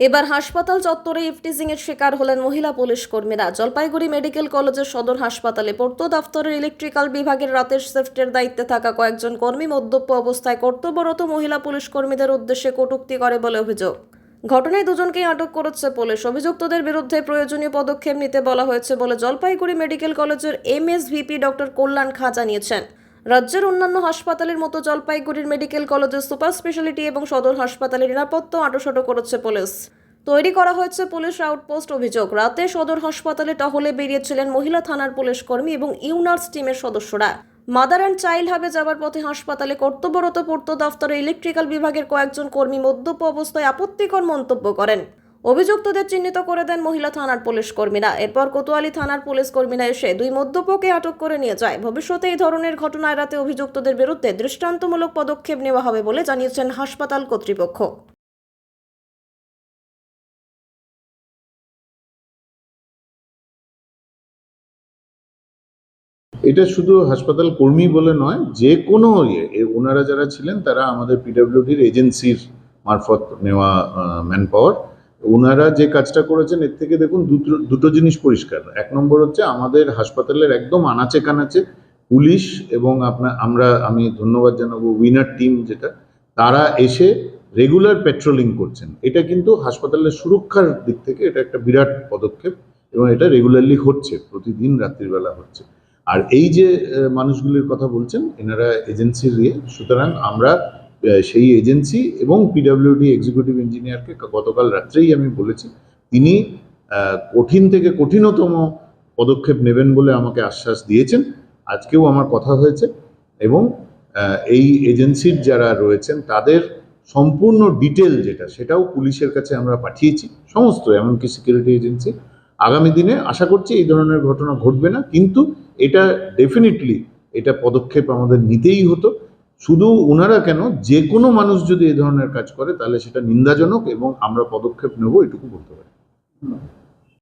এবার হাসপাতাল চত্বরে ইফটিজিং এর শিকার হলেন মহিলা পুলিশ কর্মীরা। জলপাইগুড়ি মেডিকেল কলেজের সদর হাসপাতালে পূর্ত দফতরের ইলেকট্রিক্যাল বিভাগের রাতের শিফটের দায়িত্বে থাকা কয়েকজন কর্মী মদ্যপ অবস্থায় কর্তব্যরত মহিলা পুলিশ কর্মীদের উদ্দেশ্যে কটূক্তি করে বলে অভিযোগ। ঘটনায় দুজনকেই আটক করেছে পুলিশ। অভিযুক্তদের বিরুদ্ধে প্রয়োজনীয় পদক্ষেপ নিতে বলা হয়েছে বলে জলপাইগুড়ি মেডিকেল কলেজের এমএসভিপি ডক্টর কল্যাণ খাঁ জানিয়েছেন। রাজ্যের অন্যান্য হাসপাতালের মতো জলপাইগুড়ির মেডিকেল কলেজের সুপার স্পেশালিটি এবং সদর হাসপাতালের নিরাপত্তা আটোসাটো করেছে পুলিশ। তৈরি করা হয়েছে পুলিশ আউটপোস্ট অভিযোগ। রাতে সদর হাসপাতালে টহলে বেরিয়েছিলেন মহিলা থানার পুলিশ কর্মী এবং ইউনার্স টিমের সদস্যরা। মাদার অ্যান্ড চাইল্ড হাবে যাবার পথে হাসপাতালে কর্তব্যরত পূর্ত দফতরে ইলেকট্রিক্যাল বিভাগের কয়েকজন কর্মী মদ্যপ অবস্থায় আপত্তিকর মন্তব্য করেন। অভিযুক্তদের চিহ্নিত করে দেন মহিলা থানার পুলিশ কর্মীরা। এরপর কোতোয়ালি থানার পুলিশ কর্মীরা এসে দুই মদ্যপকে আটক করে নিয়ে যায়। ভবিষ্যতে এই ধরনের ঘটনা এড়াতে অভিযুক্তদের বিরুদ্ধে দৃষ্টান্তমূলক পদক্ষেপ নেওয়া হবে বলে জানিয়েছেন হাসপাতাল কর্তৃপক্ষ। এটা শুধু হাসপাতাল কর্মী বলে নয়, যে কোনো ইয়ে ওনারা যারা ছিলেন, তারা আমাদের পিডাব্লিউডির এজেন্সির মারফত নেওয়া ম্যান পাওয়ার ওনারা যে কাজটা করেছেন, এর থেকে দেখুন দুটো দুটো জিনিস পরিষ্কার। এক নম্বর হচ্ছে আমাদের হাসপাতালের একদম আনাচে কানাচে পুলিশ এবং আপনার, আমরা, আমি ধন্যবাদ জানাব উইনার টিম যেটা, তারা এসে রেগুলার পেট্রোলিং করছেন। এটা কিন্তু হাসপাতালের সুরক্ষার দিক থেকে এটা একটা বিরাট পদক্ষেপ এবং এটা রেগুলারলি হচ্ছে, প্রতিদিন রাত্রিবেলা হচ্ছে। আর এই যে মানুষগুলির কথা বলছেন, এনারা এজেন্সির ইয়ে সুতরাং আমরা সেই এজেন্সি এবং পিডাব্লিউডি এক্সিকিউটিভ ইঞ্জিনিয়ারকে গতকাল রাত্রেই আমি বলেছি, তিনি কঠিন থেকে কঠিনতম পদক্ষেপ নেবেন বলে আমাকে আশ্বাস দিয়েছেন। আজকেও আমার কথা হয়েছে এবং এই এজেন্সির যারা রয়েছেন, তাদের সম্পূর্ণ ডিটেল যেটা, সেটাও পুলিশের কাছে আমরা পাঠিয়েছি, সমস্ত, এমনকি সিকিউরিটি এজেন্সি আগামী দিনে আশা করছি এই ধরনের ঘটনা ঘটবে না, কিন্তু এটা ডেফিনেটলি এটা পদক্ষেপ আমাদের নিতেই হতো। শুধু ওনারা কেন? যে কোনো মানুষ যদি এ ধরনের কাজ করে, তাহলে সেটা নিন্দাজনক এবং আমরা পদক্ষেপ নেব, এটুকু বলতে পারি।